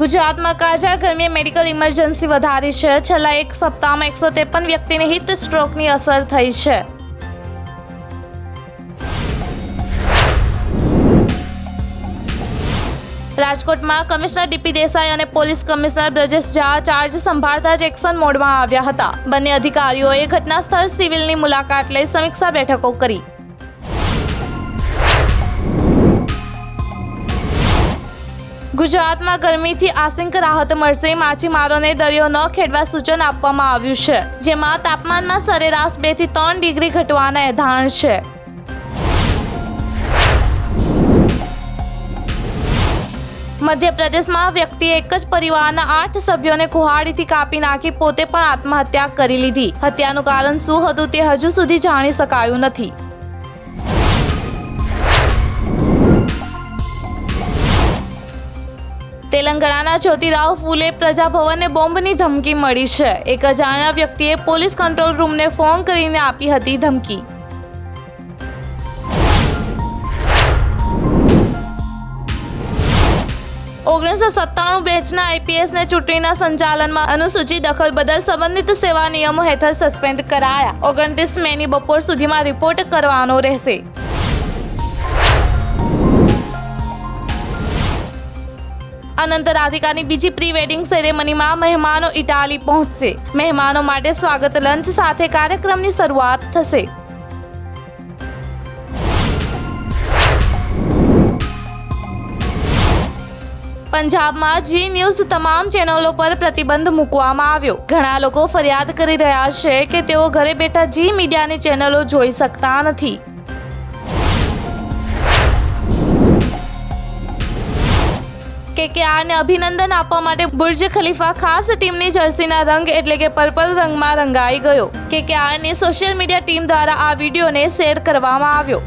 ગુજરાતમાં કાજા ગરમીએ medical emergency વધારી છે. છેલ્લા એક સપ્તાહમાં એકસો ત્રેપન વ્યક્તિને હીટ સ્ટ્રોકની અસર થઈ છે. રાજકોટમાં કમિશનર ડીપી દેસાઈ અને police commissioner Brajesh Jha charge સંભાળતા જ એક્શન મોડમાં આવ્યા હતા. બંને અધિકારીઓએ ઘટના સ્થળ સિવિલની મુલાકાત લઈ સમીક્ષા બેઠકો કરી. ગુજરાતમાં ગરમીથી આશંક રાહત મળશે. માછીમારોને દરિયો ન ખેડવા સૂચન આપવામાં આવ્યું છે. જેમાં તાપમાનમાં સરેરાશ બેથી ત્રણ ડિગ્રી ઘટવાના એધાણ છે. મધ્યપ્રદેશમાં વ્યક્તિએ એક જ પરિવારના આઠ સભ્યોને કુહાડીથી કાપી નાખી પોતે પણ આત્મહત્યા કરી લીધી. હત્યાનું કારણ શું હતું તે હજુ સુધી જાણી શકાયું નથી. તેલંગાણાના જ્યોતિરાવ ફૂલે પ્રજાભવનને બોમ્બની ધમકી મળી છે. એક અજાણ્યા વ્યક્તિએ પોલીસ કંટ્રોલ રૂમને ફોન કરીને આપી હતી ધમકી. ઓગણીસો સત્તાણું બેચના આઈપીએસને ચૂંટણીના સંચાલનમાં અનુસૂચિત દખલ બદલ સંબંધિત સેવા નિયમો હેઠળ સસ્પેન્ડ કરાયા. ઓગણત્રીસ મેની બપોર સુધીમાં રિપોર્ટ કરવાનો રહેશે. અનંત રાધિકાની બીજી પ્રી વેડિંગ સેરેમનીમાં મહેમાનો ઇટાલી પહોંચશે. મહેમાનો માટે સ્વાગત લંચ સાથે કાર્યક્રમની શરૂઆત થશે. પંજાબમાં જી ન્યૂઝ તમામ ચેનલો પર પ્રતિબંધ મૂકવામાં આવ્યો. ઘણા લોકો ફરિયાદ કરી રહ્યા છે કે તેઓ ઘરે બેઠા જી મીડિયાની ચેનલો જોઈ શકતા નથી. કેકેઆરને અભિનંદન આપવા માટે બુર્જ ખલીફા ખાસ ટીમની જર્સીના રંગ એટલે કે પર્પલ રંગમાં રંગાઈ ગયો. કેકેઆરની સોશિયલ મીડિયા ટીમ દ્વારા આ વિડીયોને શેર કરવામાં આવ્યો.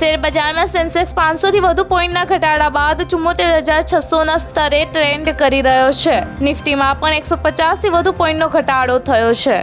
શેરબજારમાં સેન્સેક્સ પાંચસોથી વધુ પોઈન્ટના ઘટાડા બાદ ચુમ્મોતેર હજાર છસોના સ્તરે ટ્રેન્ડ કરી રહ્યો છે. નિફ્ટીમાં પણ એકસો પચાસથી વધુ પોઈન્ટનો ઘટાડો થયો છે.